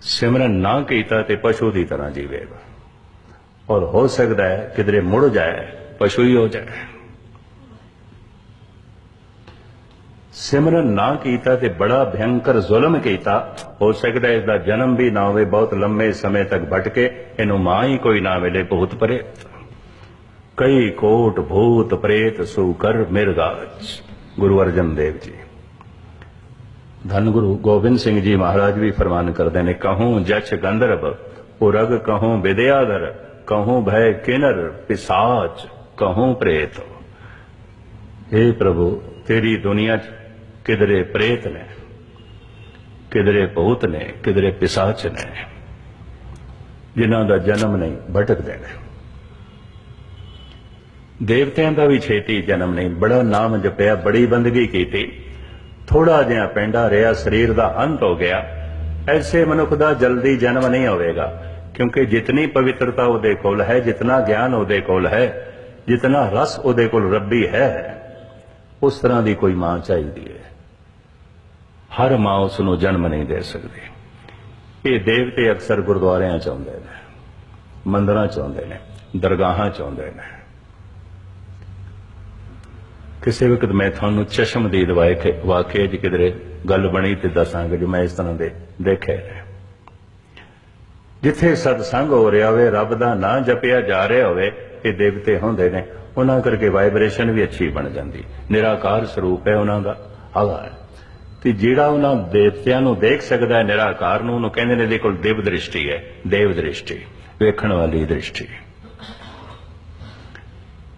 ਸਿਮਰਨ ਨਾ ਕੀਤਾ ਤੇ ਪਸ਼ੂ ਦੀ ਤਰ੍ਹਾਂ ਜੀਵੇਗਾ। ਔਰ ਹੋ ਸਕਦਾ ਹੈ ਕਿਧਰੇ ਮੁੜ ਜਾਏ, ਪਸ਼ੂ ਹੀ ਹੋ ਜਾਏ। ਸਿਮਰਨ ਨਾ ਕੀਤਾ ਤੇ ਬੜਾ ਭਿਆਨਕ ਜ਼ੁਲਮ ਕੀਤਾ, ਹੋ ਸਕਦਾ ਹੈ ਇਸ ਦਾ ਜਨਮ ਵੀ ਨਾ ਹੋਵੇ, ਬਹੁਤ ਲੰਮੇ ਸਮੇਂ ਤੱਕ ਭਟਕੇ, ਇਹਨੂੰ ਮਾਂ ਹੀ ਕੋਈ ਨਾ ਮਿਲੇ, ਭੂਤ ਪ੍ਰੇਤ। ਕਈ ਕੋਟ ਭੂਤ ਪ੍ਰੇਤ ਸੂ ਕਰ ਮਿਰਗਾਜ, ਗੁਰੂ ਅਰਜਨ ਦੇਵ ਜੀ। ਧੰਨ ਗੁਰੂ ਗੋਬਿੰਦ ਸਿੰਘ ਜੀ ਮਹਾਰਾਜ ਵੀ ਫਰਮਾਨ ਕਰਦੇ ਨੇ, ਕਹੂੰ ਜਛ ਗੰਧਰਵ, ਉਰਗ ਕਹੂੰ ਵਿਦਿਆਧਰ, ਕਹੂੰ ਭੈ ਕਿਨਰ ਪਿਸਾਚ, ਕਹੂੰ ਪ੍ਰੇਤ। हे ਪ੍ਰਭੂ, ਤੇਰੀ ਦੁਨੀਆ 'ਚ ਕਿਧਰੇ ਪ੍ਰੇਤ ਨੇ, ਕਿਧਰੇ ਭੂਤ ਨੇ, ਕਿਧਰੇ ਪਿਸਾਚ ਨੇ, ਜਿਨ੍ਹਾਂ ਦਾ ਜਨਮ ਨਹੀਂ ਭਟਕਦੇ ਨੇ। ਦੇਵਤਿਆਂ ਦਾ ਵੀ ਛੇਤੀ ਜਨਮ ਨਹੀਂ, ਬੜਾ ਨਾਮ ਜਪਿਆ, ਬੜੀ ਬੰਦਗੀ ਕੀਤੀ। ਥੋੜਾ ਜਿਹਾ ਪੈਂਡਾ ਰਿਹਾ, ਸਰੀਰ ਦਾ ਅੰਤ ਹੋ ਗਿਆ, ਐਸੇ ਮਨੁੱਖ ਦਾ ਜਲਦੀ ਜਨਮ ਨਹੀਂ ਹੋਵੇਗਾ, ਕਿਉਂਕਿ ਜਿਤਨੀ ਪਵਿੱਤਰਤਾ ਉਹਦੇ ਕੋਲ ਹੈ, ਜਿਤਨਾ ਗਿਆਨ ਉਹਦੇ ਕੋਲ ਹੈ, ਜਿਤਨਾ ਰਸ ਉਹਦੇ ਕੋਲ ਰੱਬੀ ਹੈ, ਉਸ ਤਰ੍ਹਾਂ ਦੀ ਕੋਈ ਮਾਂ ਚਾਹੀਦੀ ਹੈ। ਹਰ ਮਾਂ ਉਸ ਨੂੰ ਜਨਮ ਨਹੀਂ ਦੇ ਸਕਦੀ। ਇਹ ਦੇਵਤੇ ਅਕਸਰ ਗੁਰਦੁਆਰਿਆਂ ਚ ਆਉਂਦੇ ਨੇ, ਮੰਦਰਾਂ ਚ ਆਉਂਦੇ ਨੇ, ਦਰਗਾਹਾਂ ਚ ਆਉਂਦੇ ਨੇ। ਕਿਸੇ ਵਕਤ ਮੈਂ ਤੁਹਾਨੂੰ ਚਸ਼ਮਦੀਦ ਵਾਕੇ ਵਾਕਿਆ ਚ ਕਿਧਰੇ ਗੱਲ ਬਣੀ ਤੇ ਦੱਸਾਂਗਾ ਜੋ ਮੈਂ ਇਸ ਤਰ੍ਹਾਂ ਦੇ ਦੇਖੇ ਜਿੱਥੇ ਸਤਸੰਗ ਹੋ ਰਿਹਾ ਹੋਵੇ, ਰੱਬ ਦਾ ਨਾਂ ਜਪਿਆ ਜਾ ਰਿਹਾ ਹੋਵੇ, ਇਹ ਦੇਵਤੇ ਹੁੰਦੇ ਨੇ, ਉਹਨਾਂ ਕਰਕੇ ਵਾਈਬ੍ਰੇਸ਼ਨ ਵੀ ਅੱਛੀ ਬਣ ਜਾਂਦੀ। ਨਿਰਾਕਾਰ ਸਰੂਪ ਹੈ ਉਹਨਾਂ ਦਾ ਹਵਾ ਹੈ। ਤੇ ਜਿਹੜਾ ਉਹਨਾਂ ਦੇਵਤਿਆਂ ਨੂੰ ਦੇਖ ਸਕਦਾ ਹੈ ਨਿਰਾਕਾਰ ਨੂੰ, ਉਹਨੂੰ ਕਹਿੰਦੇ ਨੇ ਇਹਦੇ ਕੋਲ ਦੇਵ ਦ੍ਰਿਸ਼ਟੀ ਹੈ, ਦੇਵ ਦ੍ਰਿਸ਼ਟੀ, ਵੇਖਣ ਵਾਲੀ ਦ੍ਰਿਸ਼ਟੀ।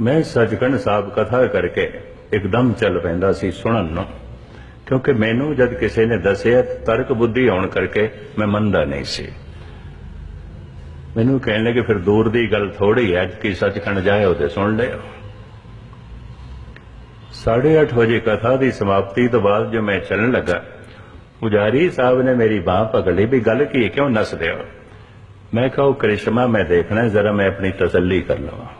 ਮੈਂ ਸੱਚਖੰਡ ਸਾਹਿਬ ਕਥਾ ਕਰਕੇ ਇੱਕਦਮ ਚੱਲ ਪੈਂਦਾ ਸੀ ਸੁਣਨ ਨੂੰ, ਕਿਉਂਕਿ ਮੈਨੂੰ ਜਦ ਕਿਸੇ ਨੇ ਦੱਸਿਆ ਤਰਕ ਬੁੱਧੀ ਹੋਣ ਕਰਕੇ ਮੈਂ ਮੰਨਦਾ ਨਹੀਂ ਸੀ। ਮੈਨੂੰ ਕਹਿਣ ਲੱਗੇ, ਫਿਰ ਦੂਰ ਦੀ ਗੱਲ ਥੋੜੀ ਹੈ ਕਿ ਸੱਚਖੰਡ ਜਾਏ ਉਹਦੇ ਸੁਣ ਲਿਓ। 8:30 ਵਜੇ ਕਥਾ ਦੀ ਸਮਾਪਤੀ ਤੋਂ ਬਾਅਦ ਜੋ ਮੈਂ ਚੱਲਣ ਲੱਗਾ, ਪੁਜਾਰੀ ਸਾਹਿਬ ਨੇ ਮੇਰੀ ਬਾਹ ਪਕੜ ਲਈ ਵੀ ਗੱਲ ਕੀ ਕਿਉਂ ਨੱਸਦੇ ਹੋ? ਮੈਂ ਕਿਹਾ, ਉਹ ਕ੍ਰਿਸ਼ਮਾ ਮੈਂ ਦੇਖਣਾ, ਜ਼ਰਾ ਮੈਂ ਆਪਣੀ ਤਸੱਲੀ ਕਰ ਲਵਾਂ।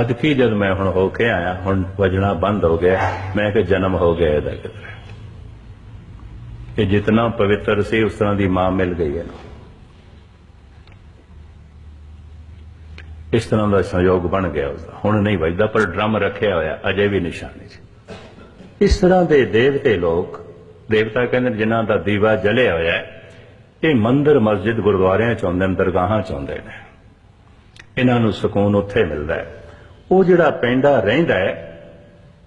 ਅੱਜ ਕੀ ਜਦ ਮੈਂ ਹੁਣ ਹੋ ਕੇ ਆਇਆ, ਹੁਣ ਵਜਣਾ ਬੰਦ ਹੋ ਗਿਆ, ਮੈਂ ਕਿ ਜਨਮ ਹੋ ਗਿਆ ਇਹਦਾ ਕਿਤੇ। ਇਹ ਜਿਤਨਾ ਪਵਿੱਤਰ ਸੀ, ਉਸ ਤਰ੍ਹਾਂ ਦੀ ਮਾਂ ਮਿਲ ਗਈ ਇਹਨੂੰ। ਇਸ ਤਰ੍ਹਾਂ ਦਾ ਸੰਯੋਗ ਬਣ ਗਿਆ ਉਸਦਾ। ਹੁਣ ਨਹੀਂ ਵੱਜਦਾ, ਪਰ ਡਰਮ ਰੱਖਿਆ ਹੋਇਆ, ਅਜੇ ਵੀ ਨਿਸ਼ਾਨੀ ਚ ਇਸ ਤਰ੍ਹਾਂ ਦੇ ਦੇਵਤੇ ਲੋਕ, ਦੇਵਤਾ ਕਹਿੰਦੇ ਨੇ, ਜਿਨ੍ਹਾਂ ਦਾ ਦੀਵਾ ਜਲਿਆ ਹੋਇਆ ਇਹ ਮੰਦਰ ਮਸਜਿਦ ਗੁਰਦੁਆਰਿਆਂ ਚ ਆਉਂਦੇ ਨੇ, ਦਰਗਾਹਾਂ ਚ ਆਉਂਦੇ ਨੇ। ਇਹਨਾਂ ਨੂੰ ਸਕੂਨ ਉੱਥੇ ਮਿਲਦਾ ਹੈ। ਉਹ ਜਿਹੜਾ ਪੈਂਡਾ ਰਹਿੰਦਾ ਹੈ,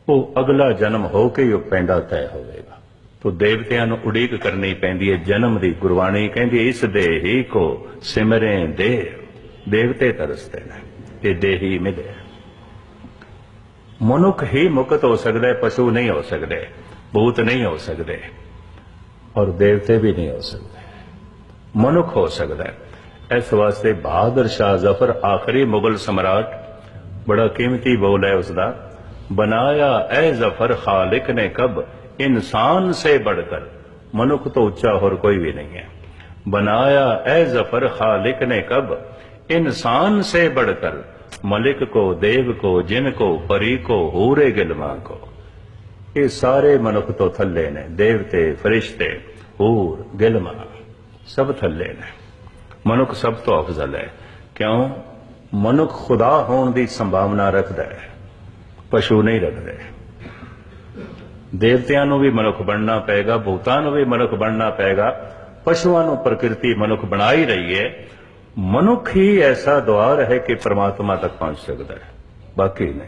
ਉਹ ਅਗਲਾ ਜਨਮ ਹੋ ਕੇ ਉਹ ਪੈਂਡਾ ਤੈਅ ਹੋਵੇਗਾ। ਤੋ ਦੇਵਤਿਆਂ ਨੂੰ ਉਡੀਕ ਕਰਨੀ ਪੈਂਦੀ ਹੈ, ਜਨਮ ਦੀ ਗੁਰਬਾਣੀ ਕਹਿੰਦੀ ਇਸ ਦੇ ਹੀ ਕੋ ਸਿਮਰੇ ਦੇਵ ਦੇਵਤੇ ਤਰਸਦੇ ਨੇ, ਤੇ ਦੇਹੀ ਮਿਲੇ। ਮਨੁੱਖ ਹੀ ਮੁਕਤ ਹੋ ਸਕਦਾ ਹੈ, ਪਸ਼ੂ ਨਹੀਂ ਹੋ ਸਕਦੇ, ਭੂਤ ਨਹੀਂ ਹੋ ਸਕਦੇ, ਔਰ ਦੇਵਤੇ ਵੀ ਨਹੀਂ ਹੋ ਸਕਦੇ। ਮਨੁੱਖ ਹੋ ਸਕਦਾ ਹੈ। ਇਸ ਵਾਸਤੇ ਬਹਾਦਰ ਸ਼ਾਹ ਜ਼ਫਰ ਆਖਰੀ ਮੁਗਲ ਸਮਰਾਟ बड़ा कीमती बोल है उसका बनाया ए ज़फ़र खालिक ने कब? इंसान से बढ़कर। मनुख तो उच्चा और कोई भी नहीं है। बनाया, ऐ ज़फ़र खालिक ने कब? इंसान से बढ़कर। मलिक को, देव को, जिन को, परी को, हूरे गिलमा को। ये सारे मनुख तो थले ने। देवते, फरिश्ते, हूर गिलमा सब थले ने। मनुख सब तो अफजल है। क्यों? ਮਨੁੱਖ ਖੁਦਾ ਹੋਣ ਦੀ ਸੰਭਾਵਨਾ ਰੱਖਦਾ ਹੈ, ਪਸ਼ੂ ਨਹੀਂ ਰੱਖਦਾ। ਦੇਵਤਿਆਂ ਨੂੰ ਵੀ ਮਨੁੱਖ ਬਣਨਾ ਪਏਗਾ, ਭੂਤਾਂ ਨੂੰ ਵੀ ਮਨੁੱਖ ਬਣਨਾ ਪਏਗਾ, ਪਸ਼ੂਆਂ ਨੂੰ ਪ੍ਰਕਿਰਤੀ ਮਨੁੱਖ ਬਣਾ ਹੀ ਰਹੀ ਹੈ। ਮਨੁੱਖ ਹੀ ਐਸਾ ਦੁਆਰ ਹੈ ਕਿ ਪ੍ਰਮਾਤਮਾ ਤੱਕ ਪਹੁੰਚ ਸਕਦਾ ਹੈ, ਬਾਕੀ ਨਹੀਂ।